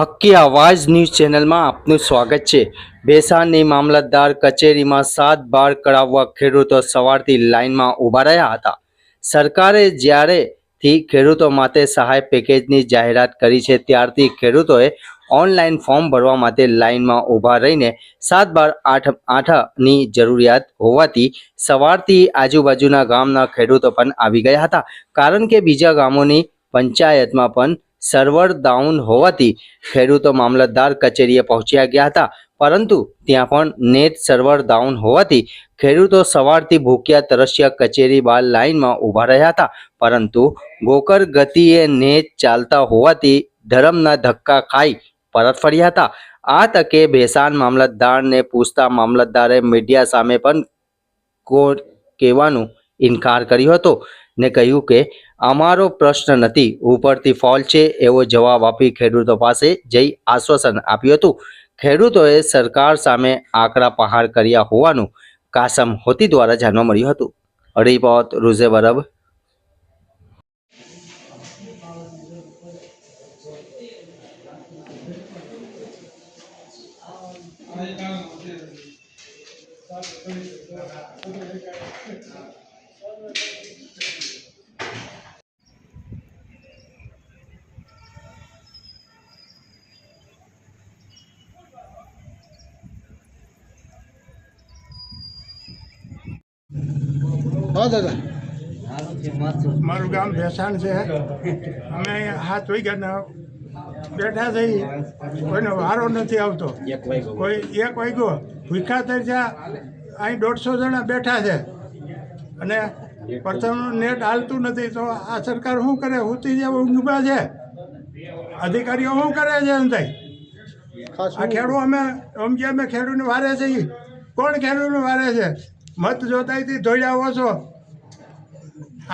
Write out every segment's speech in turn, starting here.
હક્કી આવાજ ન્યૂઝ ચેનલમાં આપનું સ્વાગત છે. ભેસાણની મામલતદાર કચેરીમાં સાત બાર કરાવવા ખેડૂતો સવારથી લાઇનમાં ઊભા રહ્યા હતા. સરકારે જ્યારેથી ખેડૂતો માટે સહાય પેકેજની જાહેરાત કરી છે, ત્યારથી ખેડૂતોએ ઓનલાઈન ફોર્મ ભરવા માટે લાઇનમાં ઊભા રહીને સાત બાર આઠ આઠની જરૂરિયાત હોવાથી સવારથી આજુબાજુના ગામના ખેડૂતો પણ આવી ગયા હતા. કારણ કે બીજા ગામોની પંચાયતમાં પણ સર્વર ડાઉન હોવાથી ખેડૂતો મામલતદાર કચેરીએ પહોંચ્યા ગયા હતા. પરંતુ ત્યાં પણ નેટ સર્વર ડાઉન હોવાથી ખેડૂતો સવારથી ભૂખ્યા તરસ્યા કચેરી બહાર લાઇનમાં ઊભા રહ્યા હતા. પરંતુ ગોકર ગતિએ નેટ ચાલતા હોવાથી ધરમના ધક્કા ખાઈ પરત ફર્યા હતા. આ તકે ભેસાણ મામલતદારને પૂછતા મામલતદારે મીડિયા સામે પણ કહેવાનું ઇનકાર કર્યો હતો. ને કહ્યું કે, અમારો પ્રશ્ન નથી, ઉપરથી ફોલ છે, એવો જવાબ આપી ખેડૂતો પાસે જઈ આશ્વાસન આપ્યું હતું. ખેડૂતોએ સરકાર સામે આકરા પહાર કર્યા હોવાનું કાસમ હોતી દ્વારા જાણવા મળ્યું હતું. રિપોર્ટ રૂઝે બરબ. હા દાદા. મારું ગામ ભેસાણ છે. અમે અહીંયા હાથ વાગ્યાના બેઠા થઈ. કોઈનો વારો નથી આવતો. કોઈ એક વાગ્યો. ભૂખા થઈ ત્યાં અહીં દોઢસો જણા બેઠા છે. અને પ્રથમ નેટ હાલતું નથી. તો આ સરકાર શું કરે? હુતી જે ઊંઘમાં છે. અધિકારીઓ શું કરે છે એમ ખાસ આ ખેડૂત અમે સમજે અમે ખેડૂતને વારે છે કોણ ખેડૂતને વારે છે? મત જોતાથી ધોળ્યા ઓછો.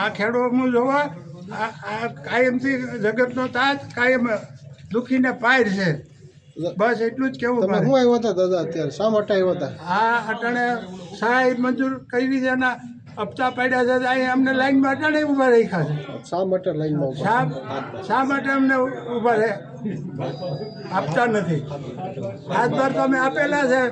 આ ખેડૂત જોવા આ કાયમથી જગતનો તાજ કાયમ દુખીને પાર છે. બસ એટલું જ કેવું તમે. શું આવ્યા હતા દાદા અત્યારે? શા માટે આવ્યા હતા? આ અટાણે સહાય મંજૂર કરી છે એના હપ્તા પડ્યા છે અહીં અમને લાઈનમાં અટાણે ઊભા રાખ્યા છે. શા માટે લાઈનમાં શા શા માટે અમને ઊભા રહે આપતા નથી. હાથ બાર તો અમે આપેલા છે.